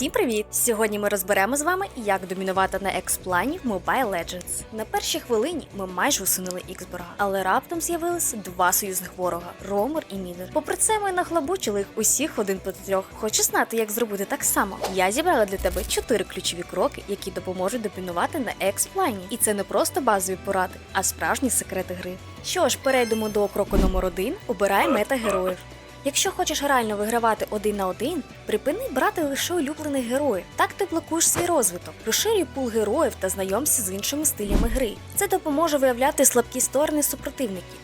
Всім привіт! Сьогодні ми розберемо з вами, як домінувати на експлані в Mobile Legends. На першій хвилині ми майже усунули Іксборга, але раптом з'явилися два союзних ворога Ромер і Мідер. Попри це, ми нахлобучили їх усіх один проти трьох. Хочеш знати, як зробити так само? Я зібрала для тебе чотири ключові кроки, які допоможуть домінувати на експлані. І це не просто базові поради, а справжні секрети гри. Що ж, перейдемо до кроку номер один: обирай мета героїв. Якщо хочеш реально вигравати один на один, припини брати лише улюблених героїв. Так ти блокуєш свій розвиток. Розширюй пул героїв та знайомся з іншими стилями гри. Це допоможе виявляти слабкі сторони супротивників.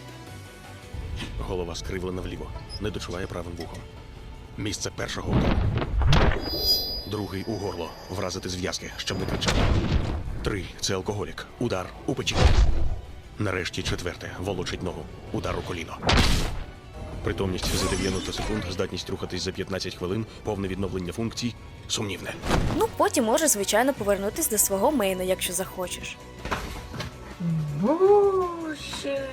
Голова скривлена вліво, не дочуває правим вухом. Місце першого удару. Другий у горло. Вразити зв'язки, щоб не кричав. Три це алкоголік. Удар у печінку. Нарешті четверте волочить ногу. Удар у коліно. Притомність за 90 секунд, здатність рухатись за 15 хвилин, повне відновлення функцій. Сумнівне. Ну потім можеш, звичайно, повернутись до свого мейна, якщо захочеш. Боже,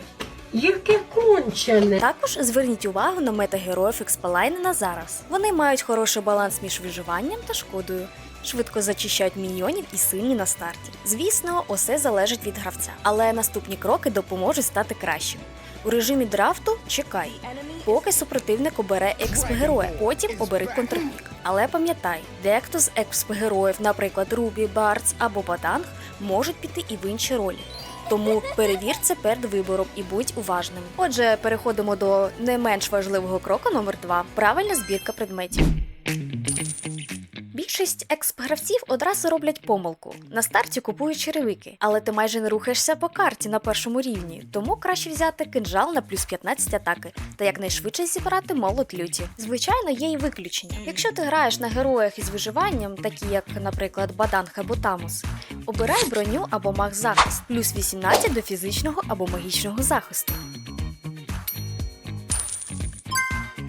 яке кончене. Також зверніть увагу на метагероїв Експалайна на зараз. Вони мають хороший баланс між виживанням та шкодою. Швидко зачищають міньйонів і сильні на старті. Звісно, усе залежить від гравця, але наступні кроки допоможуть стати кращим. У режимі драфту чекай, поки супротивник обере експгероя, потім обери контрпік. Але пам'ятай, дехто з експгероїв, наприклад, Рубі, Бардс або Баданг, можуть піти і в інші ролі. Тому перевір це перед вибором і будь уважним. Отже, переходимо до не менш важливого кроку номер 2 правильна збірка предметів. Більшість експ-гравців одразу роблять помилку. На старті купують черевики, але ти майже не рухаєшся по карті на першому рівні, тому краще взяти кинжал на плюс 15 атаки та якнайшвидше зібрати молот люті. Звичайно, є і виключення. Якщо ти граєш на героях із виживанням, такі як, наприклад, Баданг або Тамус, обирай броню або маг захист, плюс 18 до фізичного або магічного захисту.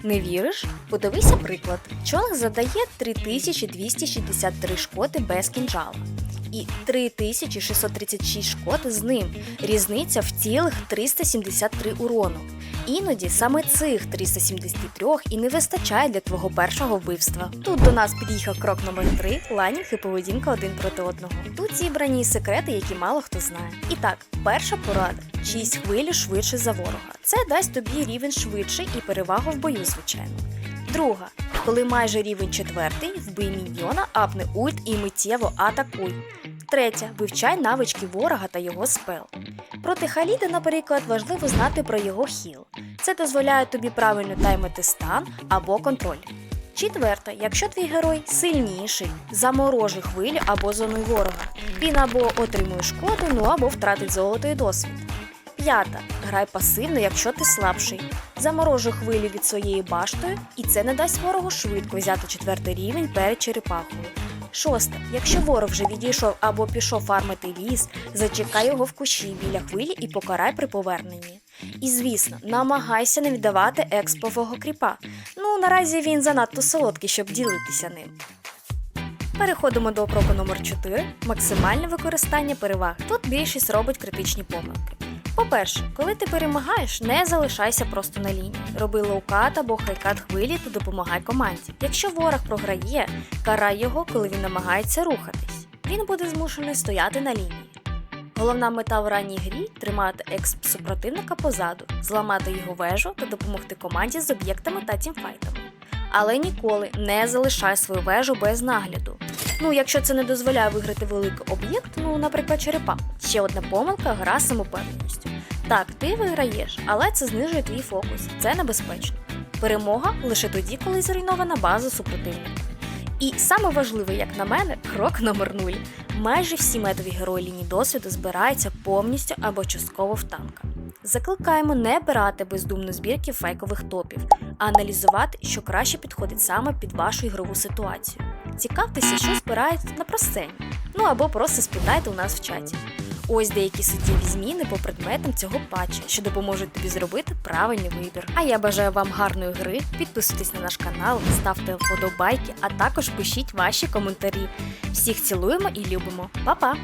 Не віриш? Подивися приклад. Чоловік задає 3263 шкоди без кінжала. І 3636 шкод з ним. Різниця в цілих 373 урону. Іноді саме цих 373 і не вистачає для твого першого вбивства. Тут до нас під'їхав крок номер 3 ланінг і поведінка один проти одного. Тут зібрані секрети, які мало хто знає. І так, перша порада: чийсь хвилю швидше за ворога. Це дасть тобі рівень швидший і перевагу в бою, звичайно. Друга, коли майже рівень четвертий, вбий міньйона, апни ульт і миттєво атакуй. Третя, вивчай навички ворога та його спел. Проти Халіда, наприклад, важливо знати про його хіл. Це дозволяє тобі правильно таймити стан або контроль. Четверта, якщо твій герой сильніший, заморожуй хвилю або зону ворога. Він або отримує шкоду, ну або втратить золото і досвід. П'ята. Грай пасивно, якщо ти слабший. Заморожуй хвилю від своєї баштою, і це не дасть ворогу швидко взяти четвертий рівень перед черепахою. Шосте. Якщо ворог вже відійшов або пішов фармити ліс, зачекай його в кущі біля хвилі і покарай при поверненні. І звісно, намагайся не віддавати експового кріпа. Ну, наразі він занадто солодкий, щоб ділитися ним. Переходимо до кроку номер 4 максимальне використання переваг. Тут більшість робить критичні помилки. По-перше, коли ти перемагаєш, не залишайся просто на лінії. Роби лоукат або хайкат хвилі та допомагай команді. Якщо ворог програє, карай його, коли він намагається рухатись. Він буде змушений стояти на лінії. Головна мета в ранній грі тримати експ супротивника позаду, зламати його вежу та допомогти команді з об'єктами та тімфайтами. Але ніколи не залишай свою вежу без нагляду. Ну, якщо це не дозволяє виграти великий об'єкт, ну, наприклад, черепа. Ще одна помилка гра з самопевненістю. Так, ти виграєш, але це знижує твій фокус. Це небезпечно. Перемога лише тоді, коли зруйнована база супротивника. І саме важливе, як на мене, крок номер 0. Майже всі метові герої лінії досвіду збираються повністю або частково в танка. Закликаємо не брати бездумно збірки фейкових топів, а аналізувати, що краще підходить саме під вашу ігрову ситуацію. Цікавтеся, що збирають на просцені. Ну або просто спитайте у нас в чаті. Ось деякі суттєві зміни по предметам цього патча, що допоможуть тобі зробити правильний вибір. А я бажаю вам гарної гри. Підписуйтесь на наш канал, ставте вподобайки, а також пишіть ваші коментарі. Всіх цілуємо і любимо. Па-па!